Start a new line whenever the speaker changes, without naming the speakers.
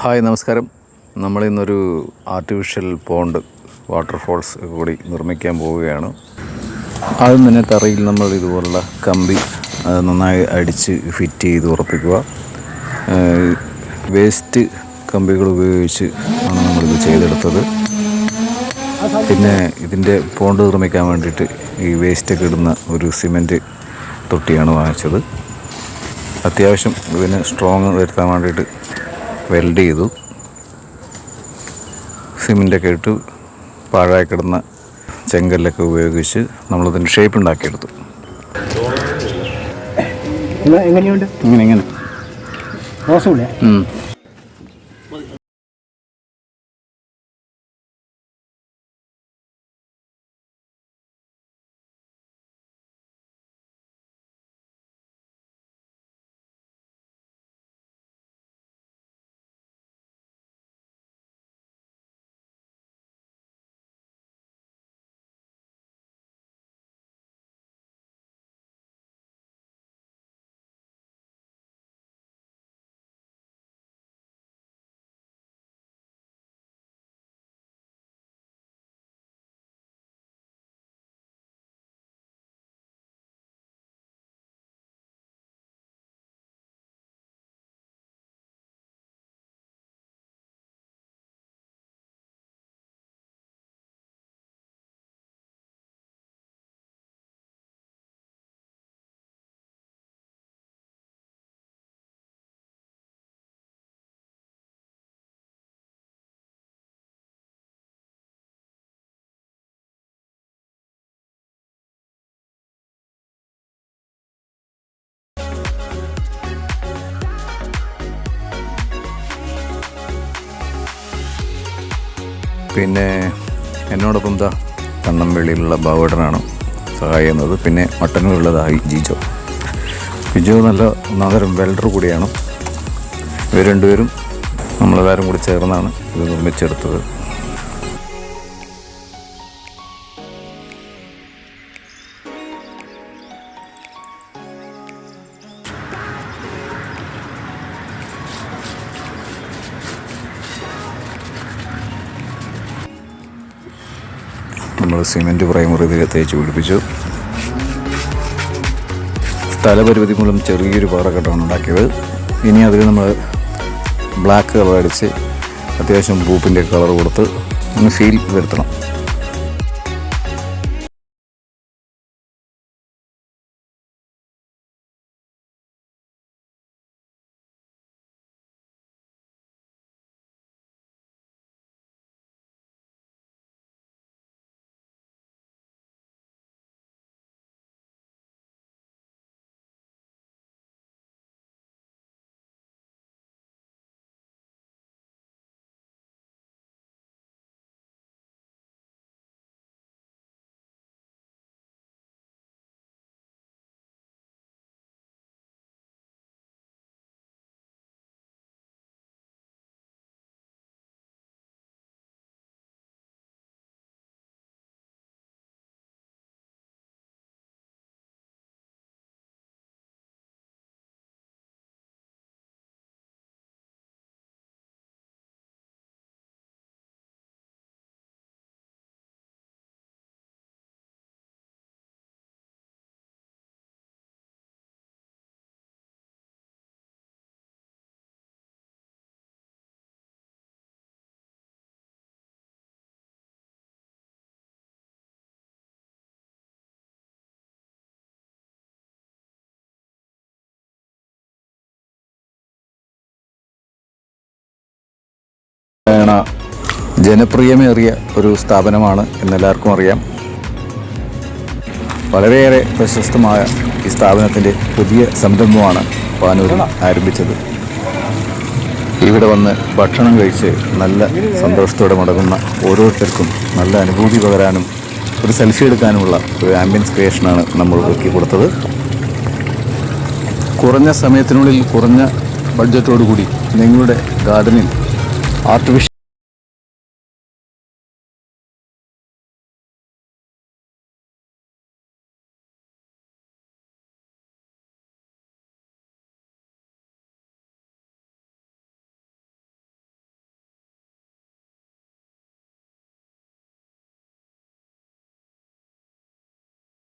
Hi നമസ്കാരം. നമ്മളിന്നൊരു artificial pond waterfalls കൂടി നിർമ്മിക്കാൻ പോവുകയാണ്. ആദ്യം തന്നെ തറയിൽ നമ്മൾ ഇതുപോലുള്ള കമ്പി നന്നായി അടിച്ച് ഫിറ്റ് ചെയ്ത് ഉറപ്പിക്കുക. വേസ്റ്റ് കമ്പികൾ ഉപയോഗിച്ച് ആണ് നമ്മളിത് ചെയ്തെടുത്തത്. പിന്നെ ഇതിന്റെ പോണ്ട് നിർമ്മിക്കാൻ വേണ്ടിയിട്ട് ഈ വേസ്റ്റൊക്കെ ഇടുന്ന ഒരു സിമന്റ് തൊട്ടിയാണ് വാങ്ങിച്ചത്. അത്യാവശ്യം ഇതിന് സ്ട്രോങ് വരുത്താൻ വേണ്ടിയിട്ട് വെൽഡ് ചെയ്തു. സിമെന്റൊക്കെ ഇട്ട് പാഴായി കിടന്ന ചെങ്കല്ലൊക്കെ ഉപയോഗിച്ച് നമ്മളതിന് ഷേപ്പ് ഉണ്ടാക്കിയെടുത്തു.
എങ്ങനെയുണ്ട്?
ഇങ്ങനെ ഇങ്ങനെ. പിന്നെ എന്നോടൊപ്പം എന്താ കണ്ണമ്പള്ളിയിലുള്ള ബാവേട്ടനാണ് സഹായിക്കുന്നത്. പിന്നെ മട്ടന്നൂരുള്ളതായി ജിജോ. ജിജോ നല്ല നഗരം വെൽഡർ കൂടിയാണ്. ഇവർ രണ്ടുപേരും നമ്മളെല്ലാവരും കൂടി ചേർന്നാണ് ഇത് നിർമ്മിച്ചെടുത്തത്. നമ്മൾ സിമെന്റ് പ്രൈമറി ഇതിൽ തേച്ച് പിടിപ്പിച്ചു. സ്ഥലപരിമിതി മൂലം ചെറിയൊരു പാറക്കെട്ടാണ് ഉണ്ടാക്കിയത്. ഇനി അതിൽ നമ്മൾ ബ്ലാക്ക് കളർ അടിച്ച് അത്യാവശ്യം പൂപ്പിന്റെ കളർ കൊടുത്ത് ഒന്ന് ഫീൽ വരുത്തണം. ജനപ്രിയമേറിയ ഒരു സ്ഥാപനമാണ് എന്നെല്ലാവർക്കും അറിയാം. വളരെയേറെ പ്രശസ്തമായ ഈ സ്ഥാപനത്തിന്റെ പുതിയ സംരംഭമാണ് പാനൂരിൽ ആരംഭിച്ചത്. ഇവിടെ വന്ന് ഭക്ഷണം കഴിച്ച് നല്ല സന്തോഷത്തോടെ മടങ്ങുന്ന ഓരോരുത്തർക്കും നല്ല അനുഭൂതി പകരാനും ഒരു സെൽഫി എടുക്കാനുമുള്ള ഒരു ആംബിയൻസ് ക്രിയേഷനാണ് നമ്മൾ ഒരുക്കി കൊടുത്തത്. കുറഞ്ഞ സമയത്തിനുള്ളിൽ കുറഞ്ഞ ബഡ്ജറ്റോടുകൂടി നിങ്ങളുടെ ഗാർഡനിൽ ആർട്ടിഫിഷ്യൽ